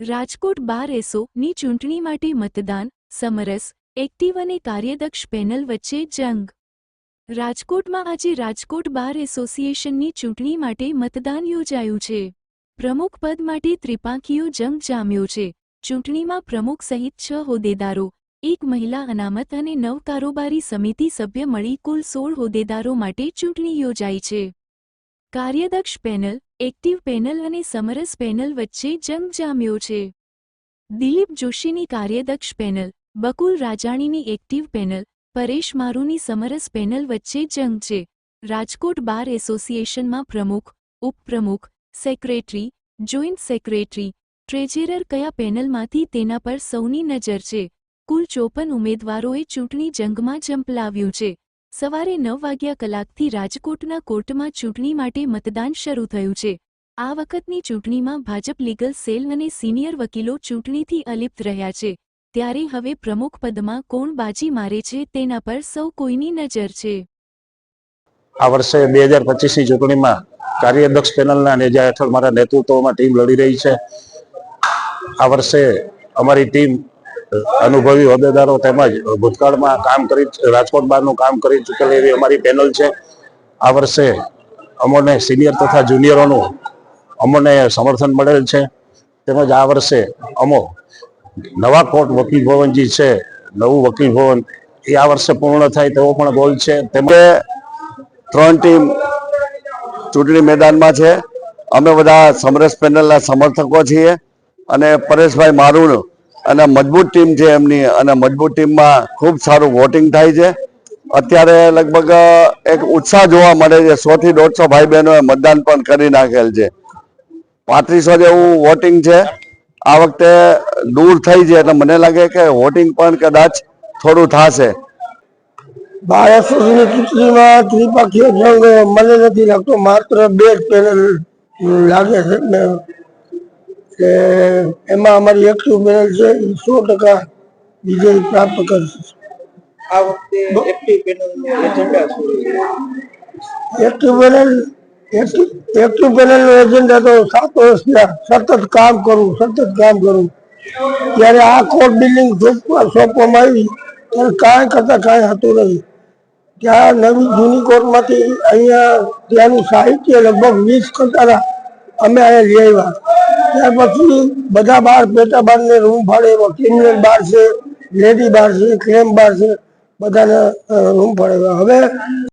રાજકોટ બાર એસોની ચૂંટણી માટે મતદાન, સમરસ, એક્ટિવ અને કાર્યદક્ષ પેનલ વચ્ચે જંગ. રાજકોટમાં આજે રાજકોટ બાર એસોસિએશનની ચૂંટણી માટે મતદાન યોજાયું છે. પ્રમુખ પદ માટે ત્રિપાંખીયો જંગ જામ્યો છે. ચૂંટણીમાં પ્રમુખ સહિત છ હોદ્દેદારો, એક મહિલા અનામત અને નવ કારોબારી સમિતિ સભ્ય મળી કુલ સોળ હોદ્દેદારો માટે ચૂંટણી યોજાઈ છે. કાર્યદક્ષ પેનલ, એક્ટિવ પેનલ અને સમરસ પેનલ વચ્ચે જંગ જામ્યો છે. દિલીપ જોશીની કાર્યદક્ષ પેનલ, બકુલ રાજાણીની એક્ટિવ પેનલ, પરેશ મારુની સમરસ પેનલ વચ્ચે જંગ છે. રાજકોટ બાર એસોસિએશનમાં પ્રમુખ, ઉપપ્રમુખ, સેક્રેટરી, જોઈન્ટ સેક્રેટરી ટ્રેઝેરર કયા પેનલમાંથી તેના પર સૌની નજર છે. કુલ ચોપન ઉમેદવારોએ ચૂંટણી જંગમાં ઝંપલાવ્યું છે. સવારે નવ વાગ્યા કલાકથી રાજકોટના કોર્ટમાં ચૂંટણી માટે મતદાન શરૂ થયું છે. આ વખતની ચૂંટણીમાં ભાજપ લીગલ સેલ અને સિનિયર વકીલો ચૂંટણીથી અલિપ્ત રહ્યા છે. ત્યારે હવે પ્રમુખ પદમાં કોણ બાજી મારે છે તેના પર સૌ કોઈની નજર છે. આ વર્ષે બે હજાર પચીસની ચૂંટણીમાં કાર્યાધ્યક્ષ પેનલના નેજા હેઠળ મારા નેતૃત્વમાં ટીમ લડી રહી છે. આ વર્ષે અમારી ટીમ અનુભવી હોદ્દેદારો તેમજ ભૂતકાળમાં કામ કરી, રાજકોટ બહારનું કામ કરી ચૂકેલી એવી અમારી પેનલ છે. આ વર્ષે અમોને સિનિયર તથા જુનિયરોનું અમોને સમર્થન મળેલ છે. તેમજ આ વર્ષે અમો નવા કોર્ટ વકીલ ભવન જે છે, નવું વકીલ ભવન, એ આ વર્ષે પૂર્ણ થાય તેવો પણ ગોલ છે. તેમજ ત્રણ ટીમ ચૂંટણી મેદાનમાં છે. અમે બધા સમરસ પેનલના સમર્થકો છીએ અને પરેશભાઈ મારુણ અને મજબૂત ટીમ છે એમની. અને મજબૂત ટીમમાં ખૂબ સારું વોટિંગ થાય છે. અત્યારે લગભગ એક ઉત્સાહ જોવા મળે છે. સો થી દોઢસો ભાઈ બહેનોએ મતદાન પણ કરી નાખેલ છે. પાંત્રીસો જેવું વોટિંગ છે. આ વખતે દૂર થઈ છે. એટલે મને લાગે કે વોટિંગ પણ કદાચ થોડું થશે. ભારત સુધીની ચૂંટણીમાં ત્રિપક્ષીય જંગ મને નથી લાગતો. માત્ર બે જ પેનલ લાગે છે. કે એમાં અમારી એક્ટિવ પેનલ છે એ સો ટકા વિજય પ્રાપ્ત કરશે. આ વખતે એક્ટિવ પેનલનો એજન્ડા શું active panel active panel agenda તો સાત વર્ષ સતત કામ કરવું સતત કામ કરવું ત્યારે આ કોર્ટ બિલ્ડિંગ સોંપવામાં આવી ત્યારે કાંઈ કરતા કાંઈ હતું નહીં. ત્યાં નવી જૂની કોર્ટમાંથી અહીંયા ત્યાંનું સાહિત્ય લગભગ વીસ કરતા અમે અહીંયા લઈ આવ્યા. ત્યાર પછી બધા બાર પેટા બાર ને રૂમ ભાડે ક્રિમિનલ બાર છે, લેડી બાર છે ક્લેમ બાર છે, બધાને રૂમ ફાળે હવે